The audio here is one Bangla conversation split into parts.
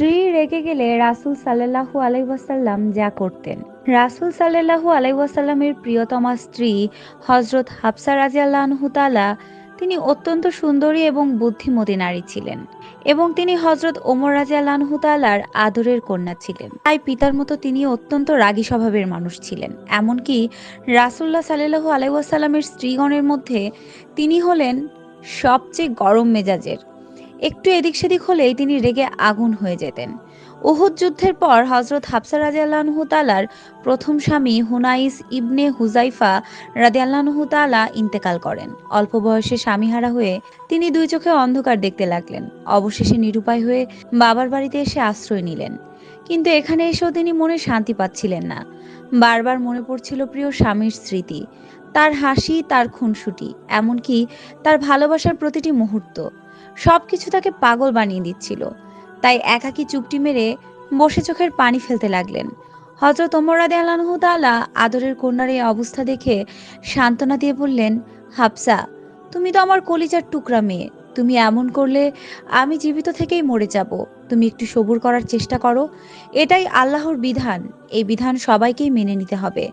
স্ত্রী রেগে গেলে রাসুল সাল্লাহু আলাইসাল্লাম যা করতেন। রাসুল সাল্লাহু আলাইসাল্লামের প্রিয়তমা স্ত্রী হজরত হাফসা রাজিয়াল্লাহু তালা তিনি অত্যন্ত সুন্দরী এবং বুদ্ধিমতী নারী ছিলেন এবং তিনি হজরত ওমর রাজিয়াল্লাহু তালার আদরের কন্যা ছিলেন। তাই পিতার মতো তিনি অত্যন্ত রাগী স্বভাবের মানুষ ছিলেন। এমনকি রাসুল্লাহ সাল্লাহু আলাইসাল্লামের স্ত্রীগণের মধ্যে তিনি হলেন সবচেয়ে গরম মেজাজের। একটু এদিক সেদিক হলেই তিনি রেগে আগুন হয়ে যেতেন। উহুদ যুদ্ধের পর হজরত হাফসা রাজিয়াল্লাহু তালার প্রথম স্বামী হুনাইস ইবনে হুজাইফা রাজিয়াল্লাহু তালা ইন্তেকাল করেন। অল্প বয়সে স্বামীহারা হয়ে তিনি দুই চোখে অন্ধকার দেখতে লাগলেন। অবশেষে নিরুপায় হয়ে বাবার বাড়িতে এসে আশ্রয় নিলেন। কিন্তু এখানে এসেও তিনি মনে শান্তি পাচ্ছিলেন না। বারবার মনে পড়ছিল প্রিয় স্বামীর স্মৃতি। তার হাসি, তার খুনসুটি, এমনকি তার ভালোবাসার প্রতিটি মুহূর্ত। সবকিছু তাকে পাগল বানিয়ে দিচ্ছিল। তাই একাকি চুপটি মেরে বসে চোখের পানি ফেলতে লাগলেন। হজরত ওমরাদে রাদে তালা আদরের কন্যার এই অবস্থা দেখে সান্ত্বনা দিয়ে বললেন, হাফসা, তুমি তো আমার কলিজার টুকরা মেয়ে। তুমি এমন করলে আমি জীবিত থেকেই মরে যাব। তুমি একটু সবুর করার চেষ্টা করো। এটাই আল্লাহর বিধান। এই বিধান সবাইকেই মেনে নিতে হবে।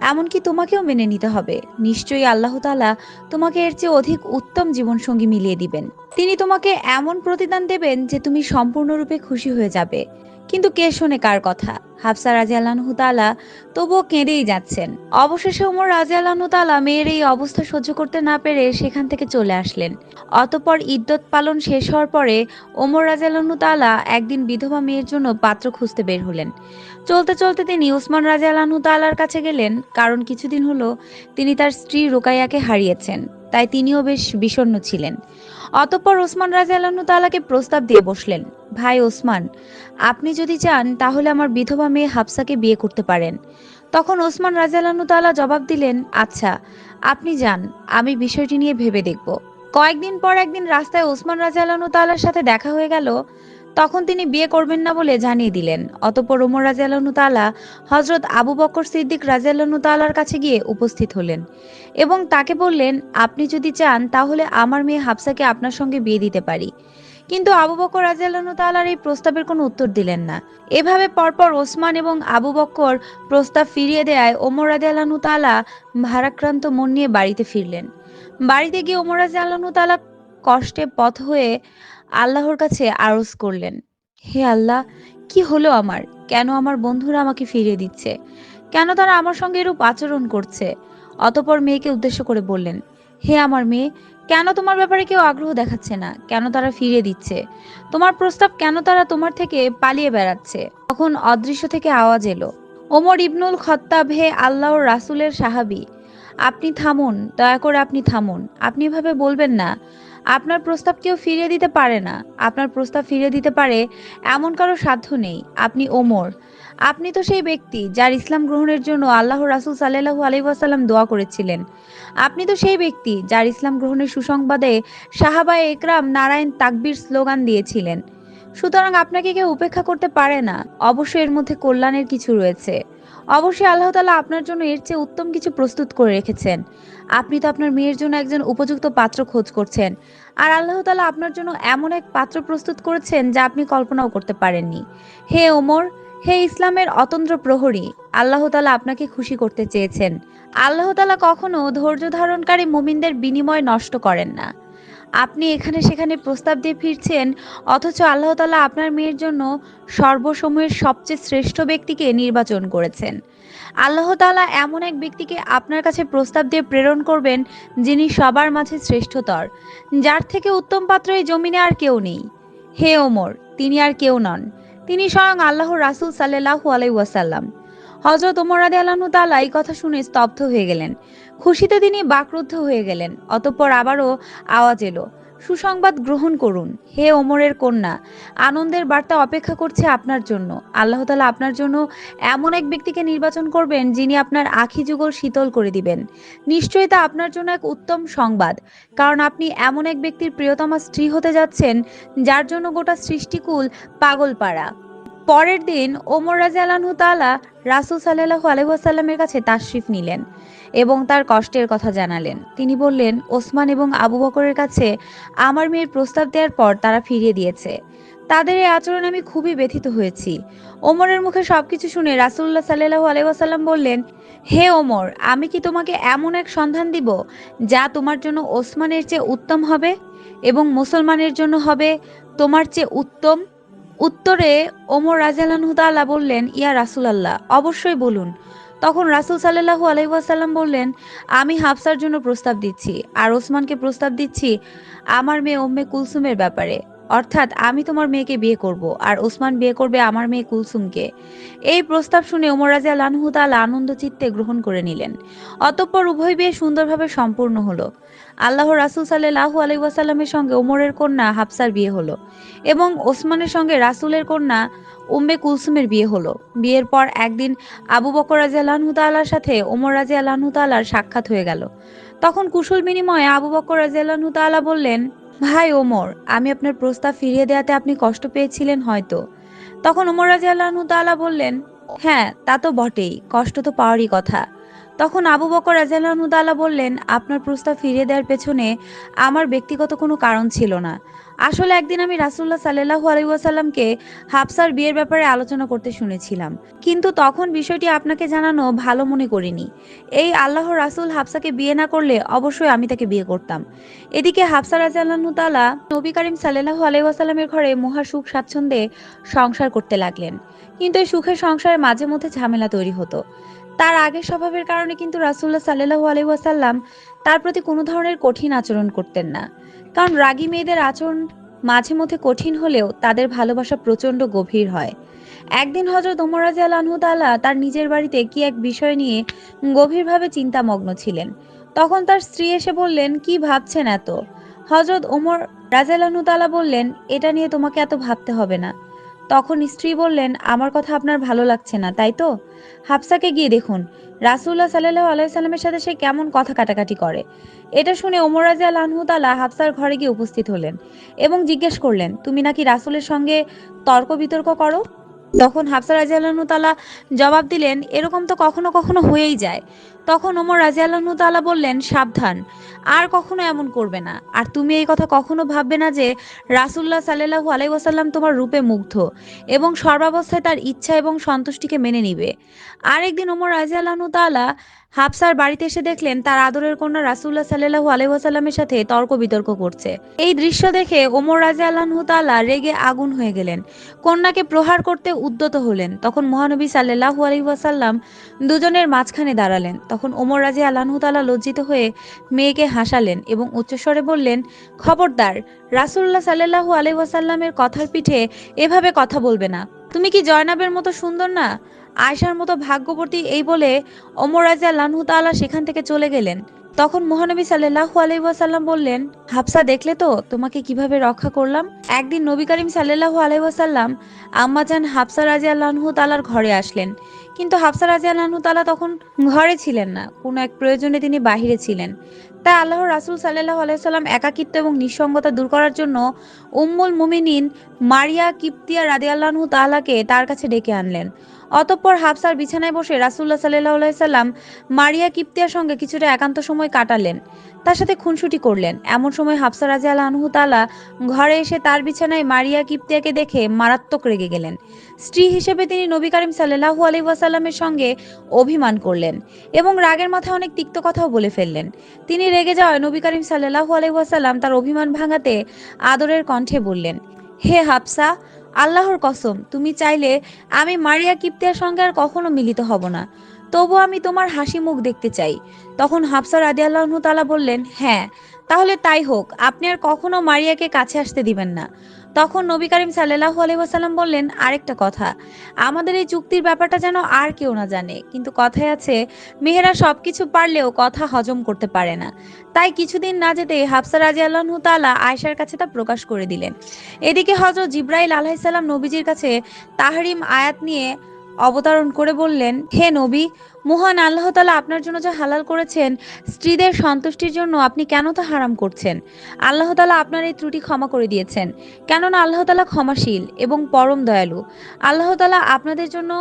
এমনকি তোমাকেও মেনে নিতে হবে। নিশ্চয়ই আল্লাহ তালা তোমাকে এর চেয়ে অধিক উত্তম জীবনসঙ্গী মিলিয়ে দিবেন। তিনি তোমাকে এমন প্রতিদান দেবেন যে তুমি সম্পূর্ণরূপে খুশি হয়ে যাবে। কিন্তু কে শোনে কার কথা? হাফসা রাজিয়াল্লাহু তাআলা তবুও কেঁদেই যাচ্ছেন। অবশেষে ওমর রাজিয়াল্লাহু তাআলা মেয়ের এই অবস্থা সহ্য করতে না পেরে সেখান থেকে চলে আসলেন। অতপর ইদ্যত পালন শেষ হওয়ার পরে ওমর রাজিয়াল্লাহু তাআলা একদিন বিধবা মেয়ের জন্য পাত্র খুঁজতে বের হলেন। চলতে চলতে তিনি উসমান রাজিয়াল্লাহু তাআলার কাছে গেলেন, কারণ কিছুদিন হলো তিনি তার স্ত্রী রোকাইয়াকে হারিয়েছেন। তাই তিনিও বেশ বিষণ্ণ ছিলেন। অতঃপর ওসমান রাজিয়াল্লাহু তাআলাকে প্রস্তাব দিয়ে বসলেন, ভাই ওসমান, আপনি যদি চান তাহলে আমার বিধবা মেয়ে হাফসাকে বিয়ে করতে পারেন। তখন ওসমান রাজিয়াল্লাহু তাআলা জবাব দিলেন আচ্ছা আপনি যান, আমি বিষয়টি নিয়ে ভেবে দেখব। কয়েকদিন পর একদিন রাস্তায় ওসমান রাজিয়াল্লাহু তাআলার সাথে দেখা হয়ে গেল তখন তিনি বিয়ে করবেন না বলে জানিয়ে দিলেন। অতঃপর ওমর রাজিয়াল্লাহু তাআলা হজরত আবু বকর সিদ্দিক রাজিয়াল্লাহু তালার কাছে গিয়ে উপস্থিত হলেন এবং তাকে বললেন, আপনি যদি চান, তাহলে আমার মেয়ে হাফসাকে আপনার সঙ্গে বিয়ে দিতে পারি। কিন্তু আবু বকর রাজিয়াল্লাহু তাআলার এই প্রস্তাবের কোনো উত্তর দিলেন না। এভাবে পরপর ওসমান এবং আবু বকর প্রস্তাব ফিরিয়ে দেয় ওমর রাজিয়াল্লাহু তালা ভারাক্রান্ত মন নিয়ে বাড়িতে ফিরলেন। বাড়িতে গিয়ে ওমর রাজিয়াল্লাহু তালা কষ্টে পথ হয়ে আল্লাহর কাছে আরজ করলেন, হে আল্লাহ, কি হলো আমার? কেন আমার বন্ধুরা আমাকে ফিরিয়ে দিচ্ছে? কেন তারা আমার সঙ্গে এরূপ আচরণ করছে? অতপর মেয়েকে উদ্দেশ্য করে বললেন, হে আমার মেয়ে, কেন তোমার ব্যাপারে কেউ আগ্রহ দেখাচ্ছে না? কেন তারা ফিরিয়ে দিচ্ছে? তোমার প্রস্তাব কেন তারা তোমার থেকে পালিয়ে বেড়াচ্ছে? তখন অদৃশ্য থেকে আওয়াজ এলো, ওমর ইবনুল খত্তাব হে আল্লাহর রাসুলের সাহাবি, আপনি থামুন, দয়া করে আপনি থামুন। আপনি এভাবে বলবেন না। আপনার প্রস্তাব কেউ ফিরিয়ে দিতে পারে না। আপনার প্রস্তাব ফিরিয়ে দিতে পারে এমন কারও সাধ্য নেই। আপনি ওমর। আপনি তো সেই ব্যক্তি যার ইসলাম গ্রহণের জন্য আল্লাহ রাসুল সাল্লাহু আলাইসাল্লাম দোয়া করেছিলেন। আপনি তো সেই ব্যক্তি যার ইসলাম গ্রহণের সুসংবাদে সাহাবায় একরাম নারায়ণ তাকবির স্লোগান দিয়েছিলেন। সুতরাং আপনাকে কেউ উপেক্ষা করতে পারে না। অবশ্যই এর মধ্যে কল্যাণের কিছু রয়েছে। অবশ্যই আল্লাহ তালা আপনার জন্য এর চেয়ে উত্তম কিছু প্রস্তুত করে রেখেছেন। আপনি তো আপনার মেয়ের জন্য একজন উপযুক্ত পাত্র খোঁজ করছেন। আর আল্লাহ তালা আপনার জন্য এমন এক পাত্র প্রস্তুত করেছেন যা আপনি কল্পনাও করতে পারেননি। হে ওমর, হে ইসলামের অতন্ত্র প্রহরী, আল্লাহ তালা আপনাকে খুশি করতে চেয়েছেন। আল্লাহ তালা কখনো ধৈর্য ধারণকারী মুমিনদের বিনিময় নষ্ট করেন না। আপনি এখানে সেখানে প্রস্তাব দিয়ে ফিরছেন, অথচ আল্লাহ তালা আপনার মেয়ের জন্য সর্বসময়ের সবচেয়ে শ্রেষ্ঠ ব্যক্তিকে নির্বাচন করেছেন। আল্লাহ তালা এমন এক ব্যক্তিকে আপনার কাছে প্রস্তাব দিয়ে প্রেরণ করবেন, যিনি সবার মাঝে শ্রেষ্ঠতর। যার থেকে উত্তম পাত্র এই জমিনে আর কেউ নেই। হে ওমর, তিনি আর কেউ নন। তিনি স্বয়ং আল্লাহ রাসুল সাল্লাহু আলাই ওয়াসাল্লাম। হজরত ওমর আদি আল্লাহ তালা এই কথা শুনে স্তব্ধ হয়ে গেলেন। খুশিতে তিনি বাকরুদ্ধ হয়ে গেলেন, অতঃপর আবারও আওয়াজ এলো, সুসংবাদ গ্রহণ করুন, হে ওমরের কন্যা, আনন্দের বার্তা অপেক্ষা করছে আপনার জন্য, আল্লাহ তালা আপনার জন্য এমন এক ব্যক্তিকে নির্বাচন করবেন যিনি আপনার আখি যুগল শীতল করে দিবেন। নিশ্চয়ই তা আপনার জন্য এক উত্তম সংবাদ, কারণ আপনি এমন এক ব্যক্তির প্রিয়তমা স্ত্রী হতে যাচ্ছেন, যার জন্য গোটা সৃষ্টিকুল পাগলপাড়া। পরের দিন ওমর রাজি রাসুল সাল্লাহু আলহাসাল্লামের কাছে তাশরিফ নিলেন এবং তার কষ্টের কথা জানালেন। তিনি বললেন, ওসমান এবং আবু বকরের কাছে আমার মেয়ের প্রস্তাব দেওয়ার পর তারা ফিরিয়ে দিয়েছে। তাদের এই আচরণে আমি খুবই ব্যথিত হয়েছি। ওমরের মুখে সবকিছু শুনে রাসুল্লাহ সাল্লাহ আলাইসাল্লাম বললেন, হে ওমর, আমি কি তোমাকে এমন এক সন্ধান দিব যা তোমার জন্য ওসমানের চেয়ে উত্তম হবে এবং মুসলমানের জন্য হবে তোমার চেয়ে উত্তম? উত্তরে ওমর রাজিয়াল্লাহ বললেন, ইয়া রাসুল আল্লাহ অবশ্যই বলুন। তখন রাসুল সাল্লাহু আলহিহাসাল্লাম বললেন, আমি হাফসার জন্য প্রস্তাব দিচ্ছি, আর ওসমানকে প্রস্তাব দিচ্ছি আমার মেয়ে ওম্মে কুলসুমের ব্যাপারে। অর্থাৎ আমি তোমার মেয়েকে বিয়ে করব আর ওসমান বিয়ে করবে আমার মেয়ে কুলসুমকে। এই প্রস্তাব শুনে ওমর রাজিয়া লানহু তাআলা আনন্দ চিত্তে গ্রহণ করে নিলেন। অতঃপর উভয় বিয়ে সুন্দরভাবে সম্পূর্ণ হলো। আল্লাহ রাসুল সাল্লাহু আলাই ওয়াসাল্লামের সঙ্গে ওমরের কন্যা হাফসার বিয়ে হলো এবং ওসমানের সঙ্গে রাসুলের কন্যা উম্মে কুলসুমের বিয়ে হলো। বিয়ের পর একদিন আবু বকর লানহু তাআলার সাথে ওমর লানহু তাআলার সাক্ষাৎ হয়ে গেল। তখন কুশল বিনিময়ে আবু বকর লানহু তাআলা বললেন ভাই ওমর, আমি আপনার প্রস্তাব ফিরিয়ে দেওয়াতে আপনি কষ্ট পেয়েছিলেন হয়তো। তখন ওমর রাজি আল্লাহ তালা বললেন হ্যাঁ তা তো বটেই, কষ্ট তো পাওয়ারই কথা। তখন আবু বকর রাজিয়াল্লাহ তাআলা বললেন, আপনার প্রস্তাব ফিরিয়ে দেওয়ার পেছনে আমার ব্যক্তিগত কোনো কারণ ছিল না। আসলে একদিন আমি রাসুল্লাহ সাল্লাহু আলাইসাল্লামকে হাফসার বিয়ের ব্যাপারে আলোচনা করতে শুনেছিলাম। কিন্তু তখন বিষয়টি আপনাকে জানানো ভালো মনে করিনি। এই আল্লাহ রাসুল হাফসাকে বিয়ে না করলে অবশ্যই আমি তাকে বিয়ে করতাম। এদিকে হাফসা রাজিয়াল্লাহু তাআলা নবী করিম সাল্লাল্লাহু আলাইহি ওয়াসাল্লামের ঘরে মহা সুখ স্বাচ্ছন্দ্যে সংসার করতে লাগলেন। কিন্তু এই সুখের সংসারে মাঝে মধ্যে ঝামেলা তৈরি হতো। তার আগের স্বভাবের কারণে কিন্তু রাসুল্লাহ সাল্লাহু আলাইহি ওয়াসাল্লাম তার প্রতি কোনো ধরনের কঠিন আচরণ করতেন না। কারণ রাগী মেয়েদের আচরণ মাঝে মধ্যে কঠিন হলেও তাদের ভালোবাসা প্রচণ্ড গভীর হয়। একদিন হজরত ওমর রাজি আল্লাহ তাআলা তার নিজের বাড়িতে কি এক বিষয় নিয়ে গভীরভাবে চিন্তামগ্ন ছিলেন। তখন তার স্ত্রী এসে বললেন, কি ভাবছেন এত? হজরত ওমর রাজালানু তালা বললেন, এটা নিয়ে তোমাকে এত ভাবতে হবে না। তখন স্ত্রী বললেন, আমার কথা আপনার ভালো লাগছে না, তাই তো? হাফসাকে গিয়ে দেখুন রাসুল্লাহ সাল্লাহ আলাইসাল্লামের সাথে সে কেমন কথা কাটাকাটি করে। এটা শুনে ওমর রাজা আনহু তালা হাফসার ঘরে গিয়ে উপস্থিত হলেন এবং জিজ্ঞেস করলেন, তুমি নাকি রাসুলের সঙ্গে তর্ক বিতর্ক করো? তখন হাফসা রাজিয়াল্লাহু তালা জবাব দিলেন, এরকম তো কখনো কখনো হয়েই যায়। তখন ওমর রাজিয়াল্লাহু তালা বললেন, সাবধান, আর কখনো এমন করবে না। আর তুমি এই কথা কখনো ভাববে না যে রাসুল্লাহ সাল্লাহু আলাই ওয়াসাল্লাম তোমার রূপে মুগ্ধ এবং সর্বাবস্থায় তার ইচ্ছা এবং সন্তুষ্টিকে মেনে নিবে। আরেকদিন ওমর রাজিয়াল্লাহু তালা হাফসার বাড়িতে এসে দেখলেন, তার আদরের কন্যা রাসুল্লাহ সাল্লাহু আলাই ওয়াসাল্লামের সাথে তর্ক বিতর্ক করছে। এই দৃশ্য দেখে ওমর রাজি আল্লাহু তালা রেগে আগুন হয়ে গেলেন। কন্যাকে প্রহার করতে উদ্যত হলেন। তখন মহানবী সাল্লাহু আলাই ওয়াসাল্লাম দুজনের মাঝখানে দাঁড়ালেন। তখন ওমর রাজি আল্লাহতালা লজ্জিত হয়ে মেয়েকে হাসালেন এবং উচ্চস্বরে বললেন, খবরদার রাসুল্লাহ সাল্লাহু আলাই ওয়াসাল্লামের কথার পিঠে এভাবে কথা বলবে না। তুমি কি জয়নাবের মতো সুন্দর না? আয়সার মতো ভাগ্যবতী এই বলে অমর রাজা লানহুতালা সেখান থেকে চলে গেলেন। তখন মহানবী সাল্লাহু আলাই ওয়াসাল্লাম বললেন, হাফসা, দেখলে তো? তোমাকে কীভাবে রক্ষা করলাম? একদিন নবী করিম সাল্লাহু আলাই ওয়াসাল্লাম আম্মাজান হাফসা রাজিয়া লানহু তালার ঘরে আসলেন। কিন্তু হাফসা রাজিয়া লানহু তালা তখন ঘরে ছিলেন না, কোনো এক প্রয়োজনে তিনি বাহিরে ছিলেন। তাই আল্লাহ রাসুল সাল্লাহ আলাইসাল্লাম একাকিত্ব এবং নিঃসঙ্গতা দূর করার জন্য উম্মুল মুমিনিন মারিয়া কিপ্তিয়া রাদি আল্লাহু তালাকে তার কাছে ডেকে আনলেন। অতঃপর হাফসার বিছানায় বসে রাসুল্লাহ সাল্লাহ সাল্লাম মারিয়া কিপ্তিয়ার সঙ্গে কিছুটা একান্ত সময় কাটালেন। তার সাথে খুনসুটি করলেন। এমন সময় হাফসা রাজা আনহু তালা ঘরে এসে তার বিছানায় মারিয়া কিপ্তিয়াকে দেখে মারাত্মক রেগে গেলেন। স্ত্রী হিসেবে তিনি নবী করিম সাল্লাহু আলি ওয়াসাল্লামের সঙ্গে অভিমান করলেন এবং রাগের মাথায় অনেক তিক্ত কথাও বলে ফেললেন। তিনি রেগে যাওয়ায় নবী করিম সাল্লাহু আলি ওয়াসাল্লাম তার অভিমান ভাঙাতে আদরের কণ্ঠে বললেন, হে হাফসা আল্লাহর কসম, তুমি চাইলে আমি মারিয়া কিপ্তিয়ার সঙ্গে আর কখনো মিলিত হব না। তবু আমি তোমার হাসি মুখ দেখতে চাই। তখন হাফসা আদি আল্লাহ তালা বললেন হ্যাঁ তাহলে তাই হোক, আপনি আর কখনো মারিয়াকে কাছে আসতে দিবেন না। তখন নবী করিম সাল্লাহু আলহিহাসাল্লাম বললেন, আরেকটা কথা, আমাদের এই চুক্তির ব্যাপারটা যেন আর কেউ না জানে। কিন্তু কথায় আছে, মেহেরা সবকিছু পারলেও কথা হজম করতে পারে না। তাই কিছুদিন না যেতে হাফসা রাজি আল্লাহ তালা আয়সার কাছে তা প্রকাশ করে দিলেন। এদিকে হজরত জিব্রাইল আলাহিসাল্লাম নবীজির কাছে তাহরিম আয়াত নিয়ে অবতারণ করে বললেন, হে নবী মহান আল্লাহ তালা আপনার জন্য যা হালাল করেছেন, স্ত্রীদের সন্তুষ্টির জন্য আপনি কেন তা হারাম করছেন? আল্লাহ তালা আপনার এই ত্রুটি ক্ষমা করে দিয়েছেন। কেননা আল্লাহ তালা ক্ষমাশীল এবং পরম দয়ালু। আল্লাহ তালা আপনাদের জন্য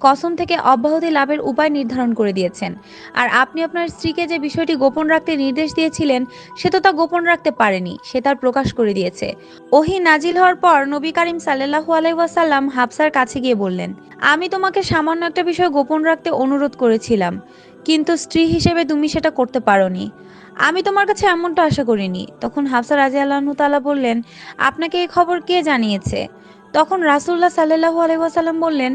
কসম থেকে অব্যাহতি লাভের উপায় নির্ধারণ করে দিয়েছেন। আর আপনি আপনার স্ত্রীকে যে বিষয়টি গোপন রাখতে নির্দেশ দিয়েছিলেন, সে তো তা গোপন রাখতে পারেনি, সে তার প্রকাশ করে দিয়েছে। ওহি নাজিল হওয়ার পর নবী করিম সাল্লাহু আলাইসাল্লাম হাফসার কাছে গিয়ে বললেন, আমি তোমাকে সামান্য একটা বিষয় গোপন রাখতে অনুরোধ করেছিলাম, কিন্তু স্ত্রী হিসেবে তুমি সেটা করতে পারোনি। আমি তোমার কাছে এমনটা আশা করিনি। তখন হাফসা রাজি আল্লাহ তালা বললেন, আপনাকে এই খবর কে জানিয়েছে? তখন রাসুল্লাহ সাল্লাহু আলাইসাল্লাম বললেন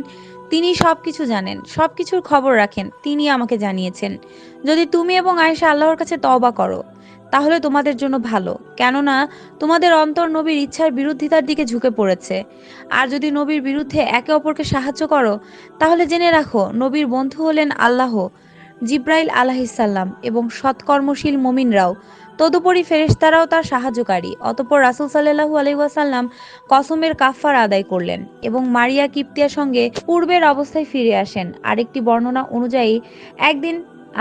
তিনি সব কিছু জানেন সব কিছুর খবর রাখেন, তিনি আমাকে জানিয়েছেন। যদি তুমি এবং আয়েশা আল্লাহর কাছে তওবা করো, তাহলে তোমাদের জন্য ভালো। কেননা, তোমাদের অন্তর নবীর ইচ্ছার বিরুদ্ধিতার দিকে ঝুঁকে পড়েছে। আর যদি নবীর বিরুদ্ধে একে অপরকে সাহায্য করো, তাহলে জেনে রাখো, নবীর বন্ধু হলেন আল্লাহ, জিব্রাইল আলাহিসাল্লাম এবং সৎকর্মশীল মমিনরাও। তদুপরি ফেরেশতারাও তার সাহায্যকারী। অতপর রাসুল সাল্লাহু আলহিহাসাল্লাম কসমের কাফার আদায় করলেন এবং মারিয়া কিপ্তিয়ার সঙ্গে পূর্বের অবস্থায় ফিরে আসেন। আরেকটি বর্ণনা অনুযায়ী, একদিন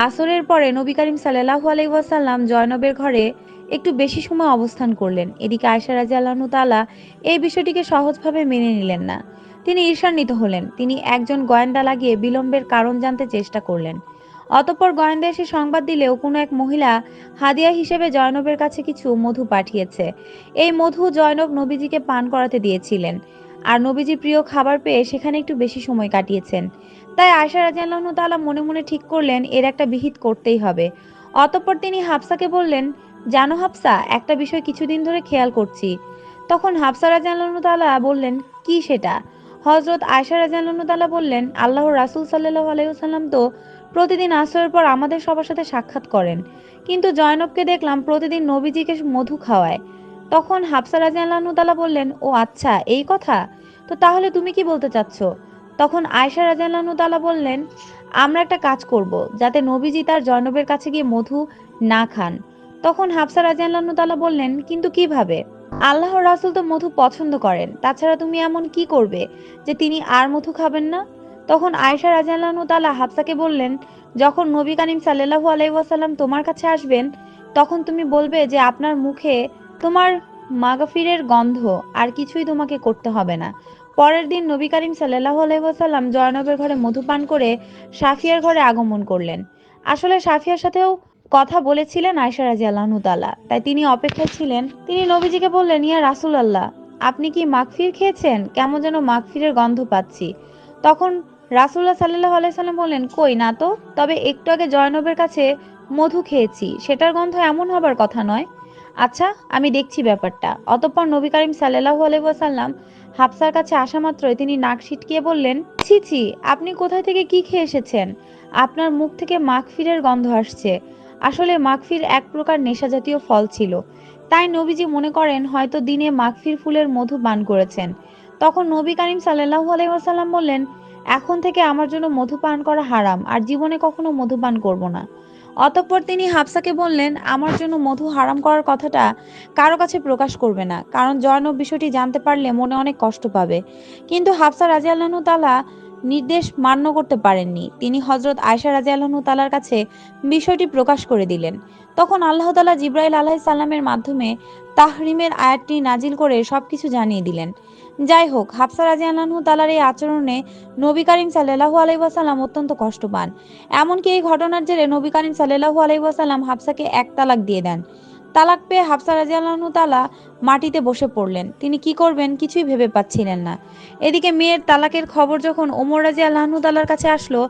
আসরের পরে নবী করিম সাল্লাহু আলহিহাসাল্লাম জয়নবের ঘরে একটু বেশি সময় অবস্থান করলেন। এদিকে আয়সা রাজি আল্লাহ তালা এই বিষয়টিকে সহজভাবে মেনে নিলেন না। তিনি ঈর্ষান্বিত হলেন। তিনি একজন গোয়েন্দা লাগিয়ে বিলম্বের কারণ জানতে চেষ্টা করলেন। অতঃপর গোয়েন্দা এসে সংবাদ দিলেও কোনো এক মহিলা হাদিয়া হিসেবে জয়নবের কাছে কিছু মধু পাঠিয়েছে। এই মধু জয়নব নবীজিকে পান করাতে দিয়েছিলেন। আর নবীজি প্রিয় খাবার পেয়ে সেখানে একটু বেশি সময় কাটিয়েছেন। তাই আয়সা রাজিয়াল্লাহ তালা মনে মনে ঠিক করলেন, এর একটা বিহিত করতেই হবে। অতঃপর তিনি হাফসাকে বললেন, জানো হাফসা, একটা বিষয় কিছুদিন ধরে খেয়াল করছি। তখন হাফসা রাজিয়াল্লাহ তালা বললেন, কি সেটা? হজরত আয়সা রাজিয়াল্লাহ তালা বললেন, আল্লাহর রাসুল সাল্লাহ আলাইসাল্লাম তো প্রতিদিন আসরের পর আমাদের সবার সাথে সাক্ষাৎ করেন। কিন্তু জয়নবকে দেখলাম প্রতিদিন নবীজিকে মধু খাওয়ায়। তখন হাফসা রাজি আল্লাহতালা বললেন, ও আচ্ছা এই কথা? তো তাহলে তুমি কি বলতে চাচ্ছ? তখন আয়সা আল্লাহতালা বললেন, আমরা একটা কাজ করব, যাতে নবীজি তার জয়নবের কাছে গিয়ে মধু না খান। তখন হাফসা আল্লাহতালা বললেন, কিন্তু কীভাবে? আল্লাহর রাসুল তো মধু পছন্দ করেন। তাছাড়া তুমি এমন কি করবে যে তিনি আর মধু খাবেন না? তখন আয়েশা রাজিয়াল্লাহু তালা হাফসাকে বললেন, যখন নবী কানিম সাল্লাল্লাহু আলাইহি ওয়াসাল্লাম তোমার কাছে আসবেন, তখন তুমি বলবে যে আপনার মুখে তোমার মাগফিরের গন্ধ, আর কিছুই তোমাকে করতে হবে না। পরের দিন নবী করিম সাল্লাল্লাহু আলাইহি ওয়াসাল্লাম জয়নবের ঘরে মধুপান করে সাফিয়ার ঘরে আগমন করলেন। আসলে সাফিয়ার সাথেও কথা বলেছিলেন আয়সা রাজি আল্লাহনু তালা তাই তিনি অপেক্ষায় ছিলেন। তিনি নবীজিকে বললেন, ইয়া রাসুল আল্লাহ আপনি কি মাগফির খেয়েছেন? কেমন যেন মাগফিরের গন্ধ পাচ্ছি। তখন রাসুল্লাহ সাল্লাহ আলাইসাল্লাম বললেন, কই না তো? তবে একটু আগে জয়নবের কাছে মধু খেয়েছি। সেটার গন্ধ এমন হবার কথা নয়। আচ্ছা আমি দেখছি ব্যাপারটা। অতঃপর নবী করিম সাল্লাহু আলাইসাল্লাম হাফসার কাছে আসা মাত্রই তিনি নাক ছিটকিয়ে বললেন, ছি ছি, আপনি কোথায় থেকে কি খেয়ে এসেছেন? আপনার মুখ থেকে মাখফিরের গন্ধ আসছে। আসলে মাখফির এক প্রকার নেশা জাতীয় ফল ছিল। তাই নবীজি মনে করেন, হয়তো দিনে মাখফির ফুলের মধু পান করেছেন। তখন নবী করিম সাল্লাহু আলাইসাল্লাম বললেন এখন থেকে আমার জন্য মধু পান করা হারাম, আর জীবনে কখনো মধু পান করব না। অতঃপর তিনি হাফসাকে বললেন, আমার জন্য মধু হারাম করার কথাটা কারও কাছে প্রকাশ করবে না, কারণ জয়নব বিষয়টি জানতে পারলে মনে অনেক কষ্ট পাবে। কিন্তু হাফসা রাজি আল্লাহ তালা নির্দেশ মান্য করতে পারেননি। তিনি হজরত আয়সা রাজি আল্লাহ তালার কাছে বিষয়টি প্রকাশ করে দিলেন। তখন আল্লাহ তালা জিব্রাইল আলাহ সাল্লামের মাধ্যমে তাহরিমের আয়াতটি নাজিল করে সবকিছু জানিয়ে দিলেন। যাই হোক হাফসা রাজি আল্লাহ তালার এই আচরণে নবী করিম সাল্লাহু আলাইসাল্লাম অত্যন্ত কষ্ট পান। এমনকি এই ঘটনার জেরে নবী করিম সাল্লাহু আলাইসাল্লাম হাফসাকে এক তালাক দিয়ে দেন। তালাক পেয়ে হাফসা রাজি আল্লাহ তালা মাটিতে বসে পড়লেন। তিনি কি করবেন কিছুই ভেবে পাচ্ছিলেন না। এদিকে মেয়ের তালাকের খবর যখন ওমর রাজি আল্লাহ তালার কাছে আসলো,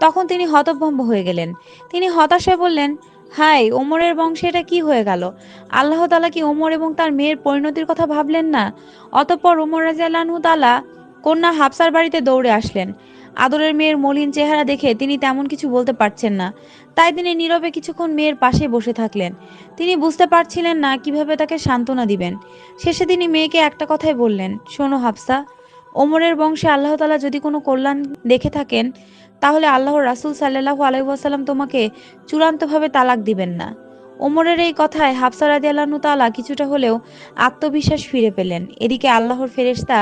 তখন তিনি হতভম্ব হয়ে গেলেন। তিনি হতাশ হয়ে বললেন হাই, ওমরের বংশে এটা কি হয়ে গেল? আল্লাহ তালা কি ওমর এবং তার মেয়ের পরিণতির কথা ভাবলেন না? অতঃপর ওমর রাজিয়াল্লাহু তালা কন্যা হাফসার বাড়িতে দৌড়ে আসলেন। আদরের মেয়ের মলিন চেহারা দেখে তিনি তেমন কিছু বলতে পারছেন না। তাই তিনি নীরবে কিছুক্ষণ মেয়ের পাশে বসে থাকলেন। তিনি বুঝতে পারছিলেন না কীভাবে তাকে সান্ত্বনা দিবেন। শেষে তিনি মেয়েকে একটা কথাই বললেন, শোনো হাফসা, ওমরের বংশে আল্লাহ তালা যদি কোনো কল্যাণ দেখে থাকেন তাহলে আল্লাহর রাসুল সাল্লাহু আলাইসাল্লাম তোমাকে চূড়ান্তভাবে তালাক দিবেন না। ওমরের এই কথায় হাফসা রাজি আল্লাহ তালা কিছুটা হলেও আত্মবিশ্বাস ফিরে পেলেন। এদিকে আল্লাহর ফেরেশতা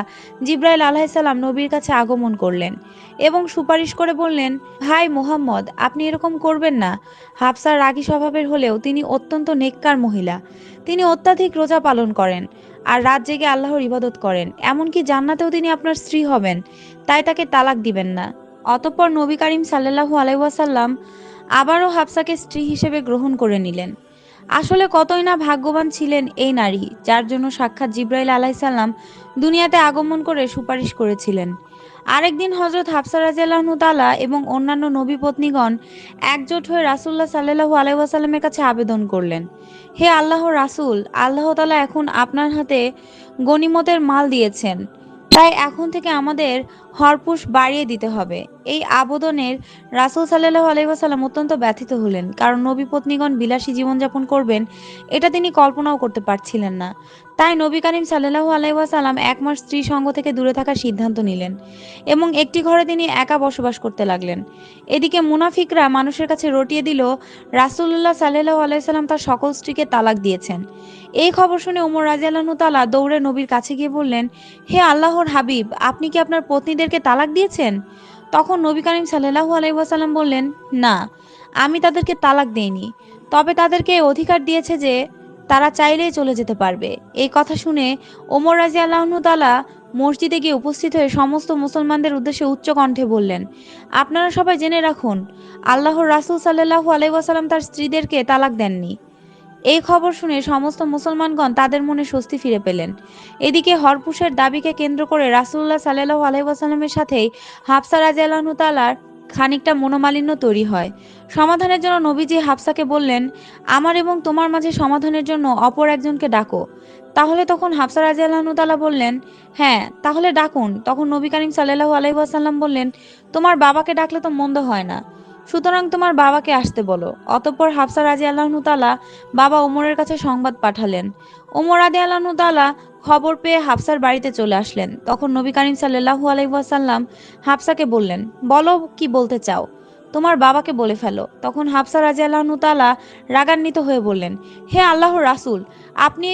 জিব্রাইল আলাহিসাল্লাম নবীর কাছে আগমন করলেন এবং সুপারিশ করে বললেন ভাই মোহাম্মদ, আপনি এরকম করবেন না। হাফসার রাগী স্বভাবের হলেও তিনি অত্যন্ত নেককার মহিলা। তিনি অত্যাধিক রোজা পালন করেন আর রাত জেগে আল্লাহর ইবাদত করেন। এমনকি জান্নাতেও তিনি আপনার স্ত্রী হবেন, তাই তাকে তালাক দিবেন না। অতঃপর নবী করিম সাল্লাল্লাহু আলাইহি ওয়াসাল্লাম আবারও হাফসাকে স্ত্রী হিসেবে গ্রহণ করে নিলেন। আসলে কতই না ভাগ্যবান ছিলেন এই নারী, যার জন্য সাক্ষাৎ জিব্রাইল আলাইসাল্লাম দুনিয়াতে আগমন করে সুপারিশ করেছিলেন। আরেকদিন হজরত হাফসা রাজিয়াল্লাহনু এবং অন্যান্য নবী পত্নীগণ একজোট হয়ে রাসুল্লাহ সাল্লাহু আলাইসাল্লামের কাছে আবেদন করলেন। হে আল্লাহ রাসুল, আল্লাহ তালা এখন আপনার হাতে গনিমতের মাল দিয়েছেন। তাই এখন থেকে আমাদের হরপুষ বাড়িয়ে দিতে হবে। এই আবেদনের রাসুল সাল্লাহ আলাইসাল্লাম অত্যন্ত ব্যথিত হলেন, কারণ নবী পত্নীগণ বিলাসী জীবনযাপন করবেন, এটা তিনি কল্পনাও করতে পারছিলেন না। তাই নবী করিম সাল্লাহু আলাইসাল্লাম এক মাস স্ত্রী সঙ্গ থেকে দূরে থাকার সিদ্ধান্ত নিলেন এবং একটি ঘরে তিনি একা বসবাস করতে লাগলেন। এদিকে মুনাফিকরা মানুষের কাছে রটিয়ে দিল রাসুল্লাহ সাল্লাহ আলাইসাল্লাম তার সকল স্ত্রীকে তালাক দিয়েছেন। এই খবর শুনে ওমর রাজিয়ালানু তালা দৌড়ে নবীর কাছে গিয়ে বললেন, হে আল্লাহর হাবিব, আপনি কি আপনার পত্নীদেরকে তালাক দিয়েছেন? তখন নবী করিম সাল্লাহু আলাইসাল্লাম বললেন, না, আমি তাদেরকে তালাক দেইনি। তবে তাদেরকে অধিকার দিয়েছে যে তারা চাইলেই চলে যেতে পারবে। এই কথা শুনে ওমর রাজি আল্লাহনু তালা মসজিদে গিয়ে উপস্থিত হয়ে সমস্ত মুসলমানদের উদ্দেশ্যে উচ্চ কণ্ঠে বললেন, আপনারা সবাই জেনে রাখুন, আল্লাহর রাসুল সাল্লাহু আলাইসাল্লাম তার স্ত্রীদেরকে তালাক দেননি। এই খবর শুনে সমস্ত মুসলমানগণ তাদের মনে স্বস্তি ফিরে পেলেন। এদিকে হরপুষের দাবিকে কেন্দ্র করে রাসুল্লাহ সাল্লাহ আলাইসাল্লামের সাথেই হাফসা রাজিয়ালহু তালার খানিকটা মনোমালিন্য তৈরি হয়। সমাধানের জন্য নবীজি হাফসাকে বললেন, আমার এবং তোমার মাঝে সমাধানের জন্য অপর একজনকে ডাকো। তাহলে তখন হাফসা রাজিয়ালহু তালা বললেন হ্যাঁ তাহলে ডাকুন। তখন নবী করিম সাল্লাহু আলাইসাল্লাম বললেন, তোমার বাবাকে ডাকলে তো মন্দ হয় না। সুতরাং তোমার বাবাকে আসতে বলো। অতঃপর হাফসা রাজি আল্লাহনু তালা বাবা ওমরের কাছে সংবাদ পাঠালেন। ওমর আদি আল্লাহনু তালা খবর পেয়ে হাফসার বাড়িতে চলে আসলেন। তখন নবী করিম সাল্লাহু আলাইসাল্লাম হাফসাকে বললেন, বলো কি বলতে চাও? তোমার বাবাকে বলে ফেলো। তখন হাফসা রাজি আল্লাহনু তালা রাগান্বিত হয়ে বললেন, হে আল্লাহর রাসুল, আপনি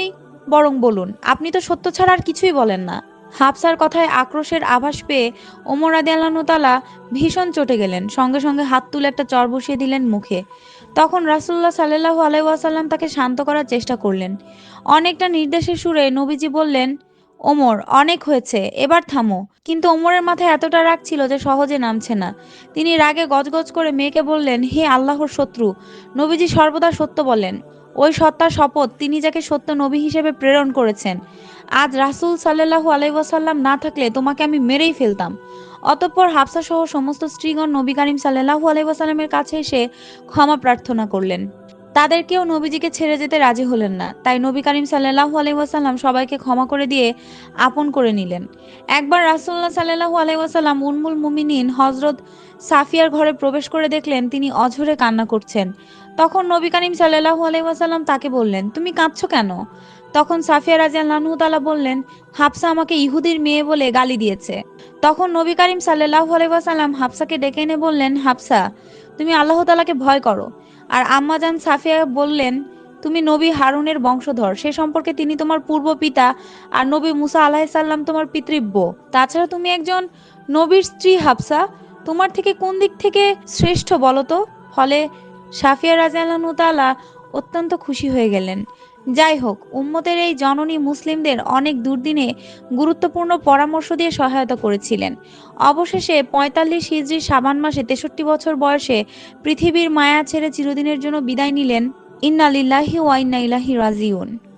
বরং বলুন, আপনি তো সত্য ছাড়া আর কিছুই বলেন না। হাফসার কথায় আক্রোশের আভাস পেয়ে ওমর আদি আল্লাহতালা ভীষণ চটে গেলেন। সঙ্গে সঙ্গে হাত তুলে একটা চর বসিয়ে দিলেন মুখে। তখন রাসুল্লাহ সাল্লাহু আলাইসাল্লাম তাকে শান্ত করার চেষ্টা করলেন। অনেকটা নির্দেশের সুরে নবীজি বললেন, ওমর, অনেক হয়েছে, এবার থামো। কিন্তু ওমরের মাথায় এতটা রাগ ছিল যে সহজে নামছে না। তিনি রাগে গজগজ করে মেয়েকে বললেন, হে আল্লাহর শত্রু। নবীজি সর্বদা সত্য বলেন, ওই সত্তার শপথ তিনি যাকে সত্য নবী হিসেবে প্রেরণ করেছেন। আজ রাসুল সাল্লাহু আলাইসাল্লাম না থাকলে তোমাকে আমি মেরেই ফেলতাম। অতঃপর হাফসা সহ সমস্ত স্ত্রীগণ নবী করিম সাল্লাহু আলাইসাল্লামের কাছে এসে ক্ষমা প্রার্থনা করলেন। তাদের কেউ নবীজিকে ছেড়ে যেতে রাজি হলেন না। তাই নবী করিম সাল্লাহু আলাইসাল্লাম সবাইকে ক্ষমা করে দিয়ে আপন করে নিলেন। একবার রাসুল্লাহ সাল্লাহু আলাইসাল্লাম উন্মুল মুমিনিন হজরত সাফিয়ার ঘরে প্রবেশ করে দেখলেন তিনি অঝরে কান্না করছেন। তখন নবী করিম সাল্লাহু আলাইসাল্লাম তাকে বললেন, তুমি কাঁদছো কেন? তখন সাফিয়া রাজিয়াল তালা বললেন, হাফসা আমাকে ইহুদির মেয়ে বলে গালি দিয়েছে। তখন নবী করিম সাল্লাহ আলাইসাল্লাম হাফসাকে ডেকে এনে বললেন, হাফসা, তুমি আল্লাহ তালাকে ভয় করো। আর আম্মাজান সাফিয়া বললেন, তুমি নবী হারুনের বংশধর, সে সম্পর্কে তিনি তোমার পূর্ব পিতা আর নবী মুসা আলাহিসাল্লাম তোমার পিতৃব্য। তাছাড়া তুমি একজন নবীর স্ত্রী, হাফসা। তোমার থেকে কোন দিক থেকে শ্রেষ্ঠ বলো তো? ফলে সাফিয়া রাজিয়াল তালা অত্যন্ত খুশি হয়ে গেলেন। যাই হোক উম্মতের এই জননী মুসলিমদের অনেক দুর্দিনে গুরুত্বপূর্ণ পরামর্শ দিয়ে সহায়তা করেছিলেন। অবশেষে পঁয়তাল্লিশ হিজড়ি সাবান মাসে তেষট্টি বছর বয়সে পৃথিবীর মায়া ছেড়ে চিরদিনের জন্য বিদায় নিলেন, ইন্নালিল্লাহি ওয়াইন্না ইলাহি রাজিউন।